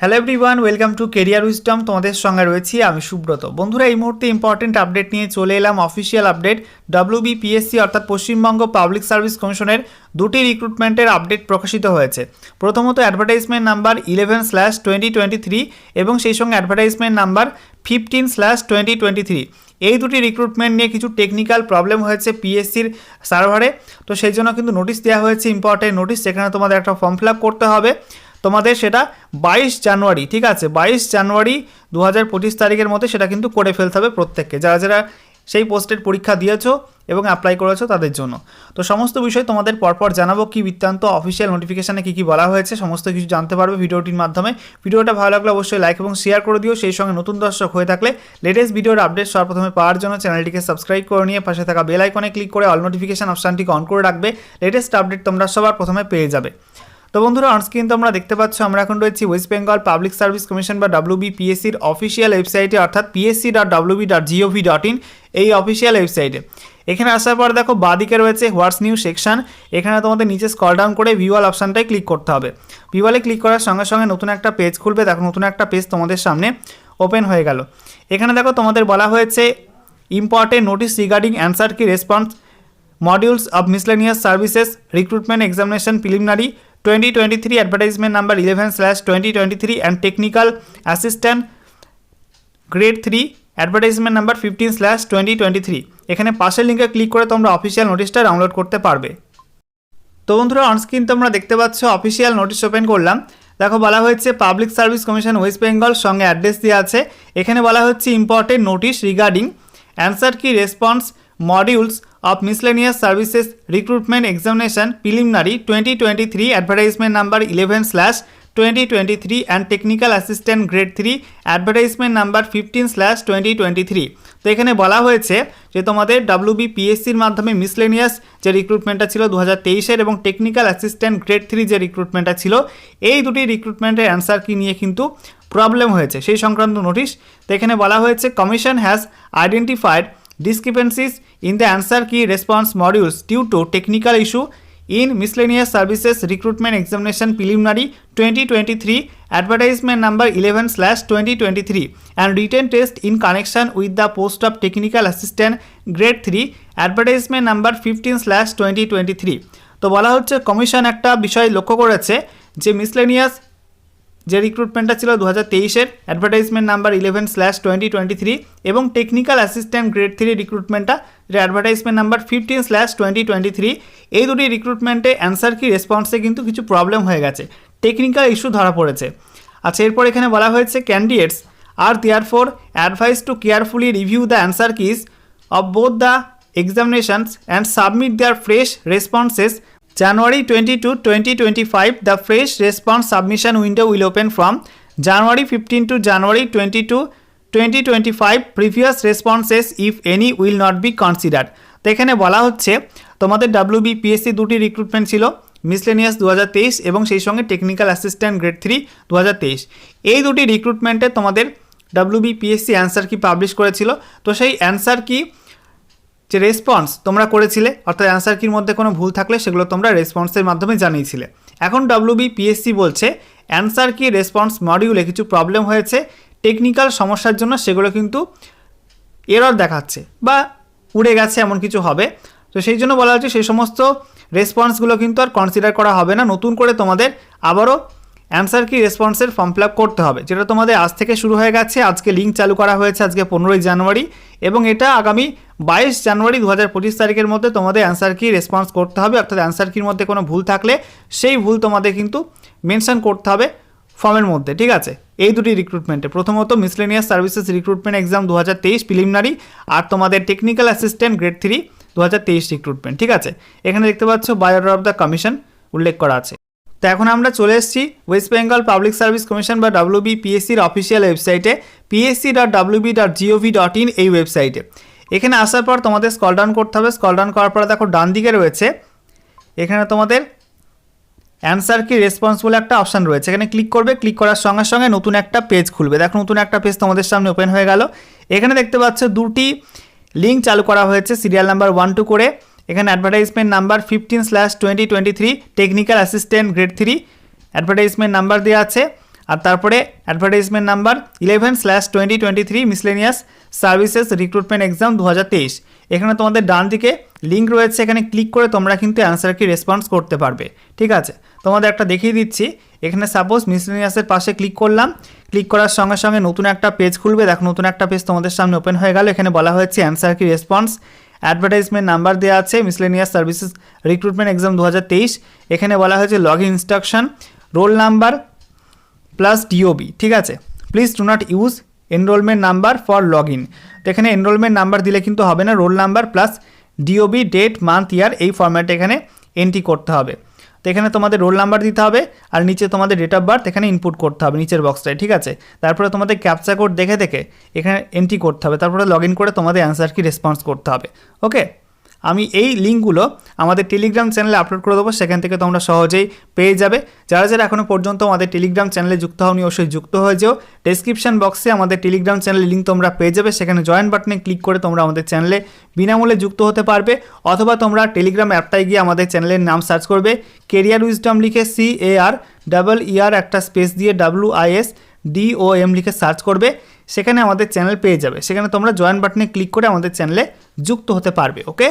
Hello everyone welcome to career wisdom তোমাদের সঙ্গে রয়েছি আমি সুব্রত। বন্ধুরা, এই মুহূর্তে ইম্পর্টেন্ট আপডেট নিয়ে চলে এলাম অফিসিয়াল আপডেট ডব্লিউবিপিএসসি অর্থাৎ পশ্চিমবঙ্গ পাবলিক সার্ভিস কমিশনের দুটি রিক্রুটমেন্টের আপডেট প্রকাশিত হয়েছে। প্রথমত advertisement number eleven slash twenty twenty three এবং সেই সঙ্গে advertisement number fifteen slash twenty twenty three এই দুটি রিক্রুটমেন্ট নিয়ে কিছু টেকনিক্যাল প্রবলেম হয়েছে পিএসসির সার্ভারে তো সেই জন্য কিন্তু নোটিশ দেওয়া হয়েছে ইম্পর্টেন্ট নোটিশ সেখানে তোমাদের একটা ফর্ম ফিল আপ করতে হবে। তোমাদের সেটা বাইশ জানুয়ারি, ঠিক আছে? বাইশ জানুয়ারি দু হাজার পঁচিশ তারিখের মধ্যে সেটা কিন্তু করে ফেলতে হবে প্রত্যেককে। যারা যারা সেই পোস্টের পরীক্ষা দিয়েছ এবং অ্যাপ্লাই করেছ তাদের জন্য। তো সমস্ত বিষয় তোমাদের পরপর জানাব কি বৃত্তান্ত অফিসিয়াল নোটিফিকেশানে কী কী বলা হয়েছে, সমস্ত কিছু জানতে পারবে ভিডিওটির মাধ্যমে। ভিডিওটা ভালো লাগলে অবশ্যই লাইক এবং শেয়ার করে দিও। সেই সঙ্গে নতুন দর্শক হয়ে থাকলে লেটেস্ট ভিডিওর আপডেট সর্বপ্রথমে পাওয়ার জন্য চ্যানেলটিকে সাবস্ক্রাইব করে নিয়ে পাশে থাকা বেল আইকনে ক্লিক করে অল নোটিফিকেশান অপশানটিকে অন করে রাখবে। লেটেস্ট আপডেট তোমরা সবার প্রথমে পেয়ে যাবে। তো বন্ধুরা অনস্ক্রিন তোমরা দেখতে পাচ্ছ, আমরা এখন রয়েছি West Bengal Public Service Commission বা ডাব্লিউবি পিএসসির অফিসিয়াল ওয়েবসাইটে অর্থাৎ PSC dot WB dot gov dot in এই অফিসিয়াল ওয়েবসাইটে এখানে আসার পর দেখো, বাদিকে রয়েছে হোয়াটস নিউ সেকশন এখানে তোমাদের নিচে স্কল ডাউন করে ভিওয়াল অপশানটাই ক্লিক করতে হবে। ভিওয়ালে ক্লিক করার সঙ্গে সঙ্গে নতুন একটা পেজ খুলবে। দেখো, নতুন একটা পেজ তোমাদের সামনে ওপেন হয়ে গেল। এখানে দেখো, তোমাদের বলা হয়েছে important notice regarding answer key response modules of miscellaneous services recruitment examination preliminary twenty twenty three advertisement number eleven slash twenty twenty three and technical assistant grade three advertisement number fifteen slash twenty twenty three এখানে পাশের লিঙ্কে click করে তোমরা official নোটিশটা download করতে পারবে। তো বন্ধুরা অনস্ক্রিন তোমরা দেখতে পাচ্ছ অফিসিয়াল নোটিশ ওপেন করলাম। দেখো, বলা হয়েছে Public Service Commission West Bengal সঙ্গে অ্যাড্রেস দেওয়া আছে। এখানে বলা হচ্ছে important notice regarding answer key response modules of miscellaneous services recruitment examination preliminary twenty twenty three advertisement number eleven slash twenty twenty three and technical assistant grade three advertisement number fifteen slash twenty twenty three তো এখানে বলা হয়েছে যে তোমাদের WB পিএসসির মাধ্যমে miscellaneous যে রিক্রুটমেন্টটা ছিল দু হাজার তেইশের এবং টেকনিক্যাল অ্যাসিস্ট্যান্ট গ্রেড থ্রি যে রিক্রুটমেন্টটা ছিল, এই দুটি রিক্রুটমেন্টের অ্যান্সার কি নিয়ে কিন্তু প্রবলেম হয়েছে। সেই সংক্রান্ত নোটিশ তো এখানে বলা হয়েছে commission has identified discrepancies in the answer key response modules due to technical issue in miscellaneous services recruitment examination preliminary 2023 advertisement number 11 slash 2023 and written test in connection with the post of technical assistant grade 3 advertisement number 15 slash 2023 তো বলা হচ্ছে commission একটা বিষয় লক্ষ্য করেছে যে miscellaneous যে রিক্রুটমেন্টটা ছিল দু হাজার তেইশের advertisement number eleven slash twenty twenty three এবং টেকনিক্যাল অ্যাসিস্ট্যান্ট গ্রেড থ্রি রিক্রুটমেন্টটা যেটা advertisement number fifteen slash twenty twenty three এই দুটি রিক্রুটমেন্টে অ্যান্সার কি রেসপন্সে কিন্তু কিছু প্রবলেম হয়ে গেছে। টেকনিক্যাল ইস্যু ধরা পড়েছে। আচ্ছা এরপর এখানে বলা হয়েছে candidates are therefore advised to carefully review the answer keys of both the examinations and submit their fresh responses January 22, 2025, the fresh response submission window will open from January 15 to January 22, 2025. Previous responses, if any, will not be considered. তো এখানে বলা হচ্ছে তোমাদের WBPSC দুটি recruitment ছিল miscellaneous দু হাজার তেইশ এবং সেই সঙ্গে টেকনিক্যাল অ্যাসিস্ট্যান্ট গ্রেড থ্রি দু হাজার তেইশ এই দুটি রিক্রুটমেন্টে তোমাদের ডাব্লিউবিপিএসসি অ্যান্সার কি পাবলিশ করেছিল তো সেই অ্যান্সার কি যে রেসপন্স তোমরা করেছিলে, অর্থাৎ অ্যান্সার কির মধ্যে কোনো ভুল থাকলে সেগুলো তোমরা রেসপন্সের মাধ্যমে জানিয়েছিলে। এখন ডাব্লিউবি পিএসসি বলছে অ্যান্সার কি রেসপন্স মডিউলে কিছু প্রবলেম হয়েছে টেকনিক্যাল সমস্যার জন্য সেগুলো কিন্তু এরর দেখাচ্ছে বা উড়ে গেছে, এমন কিছু হবে। তো সেই জন্য বলা হচ্ছে সেই সমস্ত রেসপন্সগুলো কিন্তু আর কনসিডার করা হবে না। নতুন করে তোমাদের আবারও অ্যান্সার কি রেসপন্সের ফর্ম ফিল করতে হবে, যেটা তোমাদের আজ থেকে শুরু হয়ে গেছে। আজকে লিঙ্ক চালু করা হয়েছে আজকে পনেরোই জানুয়ারি, এবং এটা আগামী বাইশ জানুয়ারি দু হাজার পঁচিশ তারিখের মধ্যে তোমাদের অ্যান্সার কি রেসপন্স করতে হবে। অর্থাৎ অ্যান্সার কির মধ্যে কোনো ভুল থাকলে সেই ভুল তোমাদের কিন্তু মেনশন করতে হবে ফর্মের মধ্যে, ঠিক আছে? এই দুটি রিক্রুটমেন্টে প্রথমত মিসলেনিয়াস সার্ভিসেস রিক্রুটমেন্ট এক্সাম দু হাজার তেইশ প্রিলিমিনারি আর তোমাদের টেকনিক্যাল অ্যাসিস্ট্যান্ট গ্রেড থ্রি দু হাজার তেইশ রিক্রুটমেন্ট ঠিক আছে? এখানে দেখতে পাচ্ছ বায়োডাটা অফ দ্য কমিশন উল্লেখ করা আছে। তো এখন আমরা চলে এসেছি West Bengal Public Service Commission বা ডাব্লিউবি পিএসসির অফিসিয়াল ওয়েবসাইটে PSC dot WB dot gov dot in এই ওয়েবসাইটে এখানে আসার পর তোমাদের স্কল ডাউন করতে হবে। স্কল ডাউন করার পরে দেখো ডান দিকে রয়েছে। এখানে তোমাদের অ্যান্সার কি রেসপন্স বলে একটা অপশান রয়েছে। এখানে ক্লিক করবে ক্লিক করার সঙ্গে সঙ্গে নতুন একটা পেজ খুলবে। দেখো নতুন একটা পেজ তোমাদের সামনে ওপেন হয়ে গেল। এখানে দেখতে পাচ্ছ দুটি লিঙ্ক চালু করা হয়েছে। সিরিয়াল নাম্বার ওয়ান টু করে। এখানে advertisement number fifteen slash twenty twenty three technical assistant grade three advertisement number দেওয়া আছে। আর তারপরে advertisement number eleven slash twenty twenty three miscellaneous services recruitment exam দু হাজার তেইশ। এখানে তোমাদের ডান দিকে লিঙ্ক রয়েছে, এখানে ক্লিক করে তোমরা কিন্তু অ্যান্সার কি রেসপন্স করতে পারবে। ঠিক আছে? তোমাদের একটা দেখিয়ে দিচ্ছি। এখানে সাপোজ মিসলেনিয়াসের পাশে ক্লিক করলাম। ক্লিক করার সঙ্গে সঙ্গে নতুন একটা পেজ খুলবে। দেখো, নতুন একটা পেজ তোমাদের সামনে ওপেন হয়ে গেল। এখানে বলা হয়েছে answer key response advertisement number দেওয়া আছে মিসলেনিয়াস সার্ভিসেস রিক্রুটমেন্ট এক্সাম দু হাজার তেইশ। এখানে বলা হয়েছে log in instruction roll number plus DOB ঠিক আছে? Please do not use enrolment number for log in এখানে এনরোলমেন্ট নাম্বার দিলে কিন্তু হবে না roll number plus DOB date month year এই ফর্ম্যাটে এখানে এন্ট্রি করতে হবে। এখানে তোমাদের রোল নাম্বার দিতে হবে আর নিচে তোমাদের ডেট অফ বার্থ এখানে ইনপুট করতে হবে নিচের বক্সটায় ঠিক আছে? তারপরে তোমাদের ক্যাপচা কোড দেখে দেখে এখানে এন্ট্রি করতে হবে, তারপরে লগ করে তোমাদের অ্যান্সার কি রেসপন্স করতে হবে ওকে আমি এই লিঙ্কগুলো আমাদের টেলিগ্রাম চ্যানেলে আপলোড করে দেবো, সেখান থেকে তোমরা সহজেই পেয়ে যাবে। যারা যারা এখনও পর্যন্ত আমাদের টেলিগ্রাম চ্যানেলে যুক্ত হওনি, অবশ্যই যুক্ত হয়ে যেও। ডেসক্রিপশন বক্সে আমাদের টেলিগ্রাম চ্যানেলের লিঙ্ক তোমরা পেয়ে যাবে। সেখানে জয়েন বাটনে ক্লিক করে তোমরা আমাদের চ্যানেলে বিনামূল্যে যুক্ত হতে পারবে। অথবা তোমরা টেলিগ্রাম অ্যাপটায় গিয়ে আমাদের চ্যানেলের নাম সার্চ করবে। কেরিয়ার উইজডম লিখে C A R double E R একটা স্পেস দিয়ে W I S D O M লিখে সার্চ করবে। সেখানে আমাদের চ্যানেল পেয়ে যাবে। সেখানে তোমরা জয়েন বাটনে ক্লিক করে আমাদের চ্যানেলে যুক্ত হতে পারবে ওকে